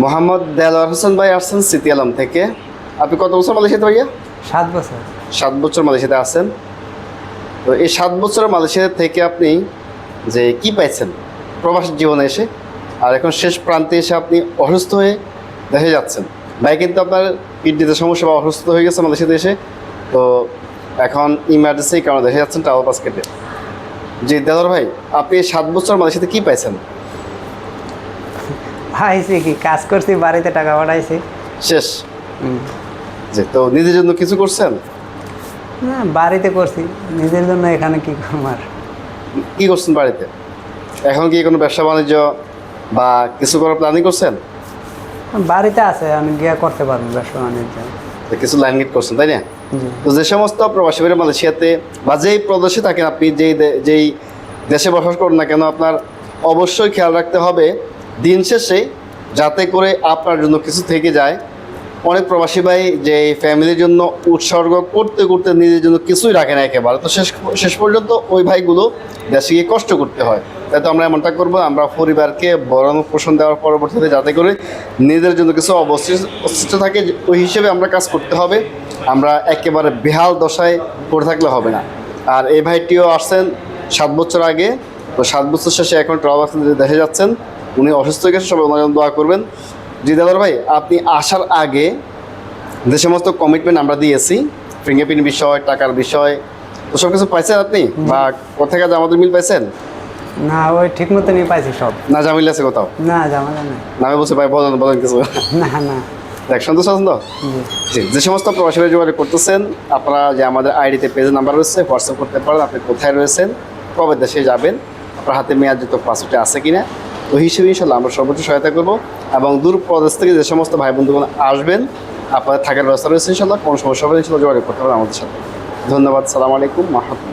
মোহাম্মদ দেলোয়ার হোসেন ভাই আসছেন সিটি আলম থেকে। আপনি কত বছর মালয়েশিয়াতে ভাইয়া? সাত বছর। সাত বছর মালয়েশিয়াতে আছেন। তো এই সাত বছর মালয়েশিয়া থেকে আপনি যে কি পাইছেন প্রবাস জীবনে এসে আর এখন শেষ প্রান্তে এসে আপনি অসুস্থ হয়ে দেখে যাচ্ছেন। ভাই কিন্তু আপনার কিডনিতে সমস্যা বা অসুস্থ হয়ে গেছে মালয়েশিয়াতে এসে তো এখন ইমার্জেন্সি কারণে দেখে যাচ্ছেন টাওয়ার বাস্কেটে জি দেলোয়ার ভাই আপনি এই সাত বছর মালয়েশিয়াতে কি পাইছেন? পাইছি কি? কাজ করছি বাড়িতে টাকা পাঠাইছি। শেষ। যে তো নিজের জন্য কিছু করছেন? না বাড়িতে করছি। নিজের জন্য এখানে কি করব আর? কি করছেন বাড়িতে? এখন কি কোনো ব্যবসা বাণিজ্য বা কিছু করার প্ল্যানিং করছেন? বাড়িতে আছে আমি গিয়া করতে পারব ব্যবসা বাণিজ্য। তো কিছু লাইন গেট করছেন তাই না? তো যে সমস্ত প্রবাসী ভাইরা মালয়েশিয়াতে বা যেই প্রদেশে থাকেন আপনি যেই যেই দেশে বসবাস করুন না কেন আপনার অবশ্যই খেয়াল রাখতে হবে দিন শেষে যাতে করে আপনার জন্য কিছু থেকে যায়। অনেক প্রবাসী ভাই যে ফ্যামিলির জন্য উৎসর্গ করতে করতে নিজের জন্য কিছুই রাখে না একেবারে। তো শেষ শেষ পর্যন্ত ওই ভাইগুলো দেশে গিয়ে কষ্ট করতে হয়। তাই তো আমরা এমনটা করব, আমরা পরিবারকে বরং পোষণ দেওয়ার পরবর্তীতে যাতে করে নিজেদের জন্য কিছু অবশিষ্ট থাকে ওই হিসেবে আমরা কাজ করতে হবে। আমরা একেবারে বেহাল দশায় পড়ে থাকলে হবে না। আর এই ভাইটিও আসছেন সাত বছর আগে। তো সাত বছর শেষে এখন ট্রাভেল দেখে যাচ্ছেন উনি অসুস্থ হয়ে গেছে সবাই ওনার জন্য দোয়া করবেন। জি দাদার ভাই আপনি আসার আগে যে সমস্ত কমিটমেন্ট আমরা দিয়েছি ফিঙ্গারপ্রিন্ট বিষয় টাকার বিষয় তো সব কিছু পাইছেন আপনি? বা কোথায় কাজ আমাদের মিল পাইছেন? না ওই ঠিক মতো নিয়ে পাইছি সব। না জামিল আছে কোথাও? না জামালা না না আমি বলছি ভাই বলেন বলেন কিছু। না না। দেখ সন্তোষ আছেন তো? জি। জি যে সমস্ত যোগাযোগ করতেছেন আপনারা যে আমাদের আইডিতে পেজ নাম্বার রয়েছে হোয়াটসঅ্যাপ করতে পারেন আপনি কোথায় রয়েছেন কবে দেশে যাবেন আপনার হাতে মেয়াদ মেয়াদযুক্ত পাসপোর্টে আছে কিনা ওই হিসেবে ইনশাল্লাহ আমরা সর্বোচ্চ সহায়তা করব এবং দূর প্রদেশ থেকে যে সমস্ত ভাই বন্ধুগণ আসবেন, আপনাদের থাকার ব্যবস্থা রয়েছে ইনশাল্লাহ কোনো সমস্যা হবে ইনশাল্লাহ যোগাযোগ করতে পারেন আমাদের সাথে। ধন্যবাদ, সালাম আলাইকুম, মাহমুদ।